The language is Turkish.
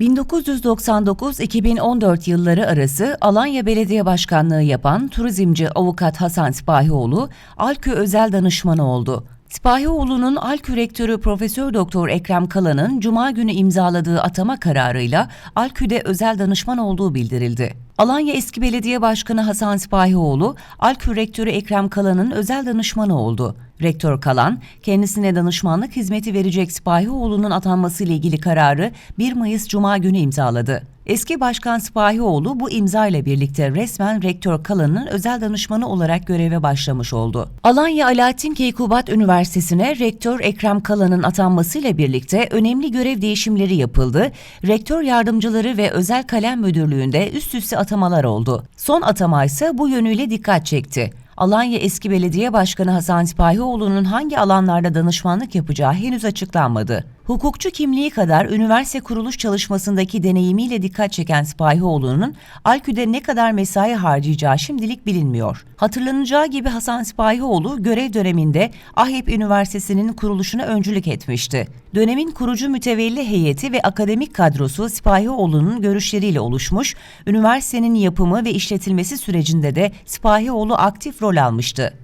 1999-2014 yılları arası Alanya Belediye Başkanlığı yapan turizmci avukat Hasan Sipahioğlu, Alkü özel danışmanı oldu. Sipahioğlu'nun Alkü rektörü Profesör Doktor Ekrem Kalan'ın cuma günü imzaladığı atama kararıyla Alkü'de özel danışman olduğu bildirildi. Alanya eski belediye başkanı Hasan Sipahioğlu, Alkü rektörü Ekrem Kalan'ın özel danışmanı oldu. Rektör Kalan, kendisine danışmanlık hizmeti verecek Sipahioğlu'nun atanması ile ilgili kararı 1 Mayıs Cuma günü imzaladı. Eski Başkan Sipahioğlu bu imza ile birlikte resmen Rektör Kalan'ın özel danışmanı olarak göreve başlamış oldu. Alanya Alaaddin Keykubat Üniversitesi'ne Rektör Ekrem Kalan'ın atanmasıyla birlikte önemli görev değişimleri yapıldı. Rektör yardımcıları ve özel kalem müdürlüğünde üst üste atamalar oldu. Son atama ise bu yönüyle dikkat çekti. Alanya eski belediye başkanı Hasan Sipahioğlu'nun hangi alanlarda danışmanlık yapacağı henüz açıklanmadı. Hukukçu kimliği kadar üniversite kuruluş çalışmasındaki deneyimiyle dikkat çeken Sipahioğlu'nun Alkü'de ne kadar mesai harcayacağı şimdilik bilinmiyor. Hatırlanacağı gibi Hasan Sipahioğlu görev döneminde Ahip Üniversitesi'nin kuruluşuna öncülük etmişti. Dönemin kurucu mütevelli heyeti ve akademik kadrosu Sipahioğlu'nun görüşleriyle oluşmuş, üniversitenin yapımı ve işletilmesi sürecinde de Sipahioğlu aktif rol almıştı.